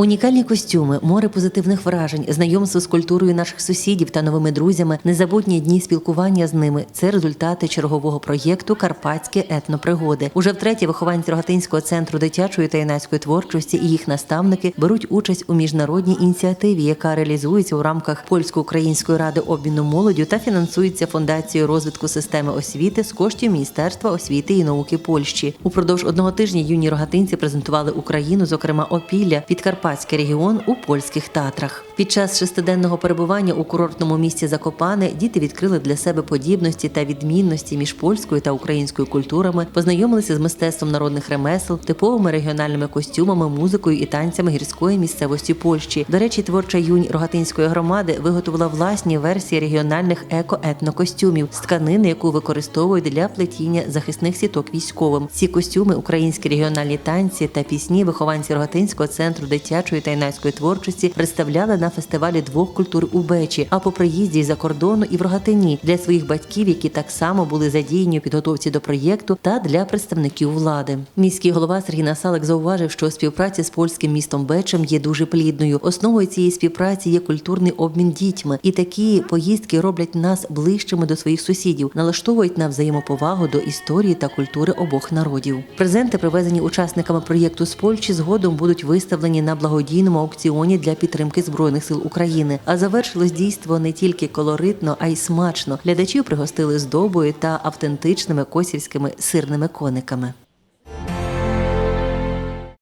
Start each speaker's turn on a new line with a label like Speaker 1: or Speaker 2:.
Speaker 1: Унікальні костюми, море позитивних вражень, знайомство з культурою наших сусідів та новими друзями, незабутні дні спілкування з ними це результати чергового проєкту Карпатські етнопригоди. Уже втретє вихованці Рогатинського центру дитячої та юнацької творчості і їх наставники беруть участь у міжнародній ініціативі, яка реалізується у рамках польсько-української ради обміну молоддю та фінансується фондацією розвитку системи освіти з коштів Міністерства освіти і науки Польщі. Упродовж одного тижня юні рогатинці презентували Україну, зокрема Опілля, Підкарпатський регіон у польських татрах. Під час шестиденного перебування у курортному місті Закопане діти відкрили для себе подібності та відмінності між польською та українською культурами, познайомилися з мистецтвом народних ремесел, типовими регіональними костюмами, музикою і танцями гірської місцевості Польщі. До речі, творча юнь рогатинської громади виготовила власні версії регіональних еко-етнокостюмів з тканини, яку використовують для плетіння захисних сіток військовим. Ці костюми, українські регіональні танці та пісні вихованці Рогатинського центру дитячої та юнацької творчості представляли на фестивалі двох культур у Бечі, а по приїзді за кордону і в Рогатині для своїх батьків, які так само були задіяні у підготовці до проєкту, та для представників влади. Міський голова Сергій Насалик зауважив, що співпраця з польським містом Бечем є дуже плідною. Основою цієї співпраці є культурний обмін дітьми, і такі поїздки роблять нас ближчими до своїх сусідів, налаштовують на взаємоповагу до історії та культури обох народів. Презенти, привезені учасниками проєкту з Польщі, згодом будуть виставлені на благодійному аукціоні для підтримки збройних сил України. А завершилось дійство не тільки колоритно, а й смачно. Глядачів пригостили здобою та автентичними косівськими сирними кониками.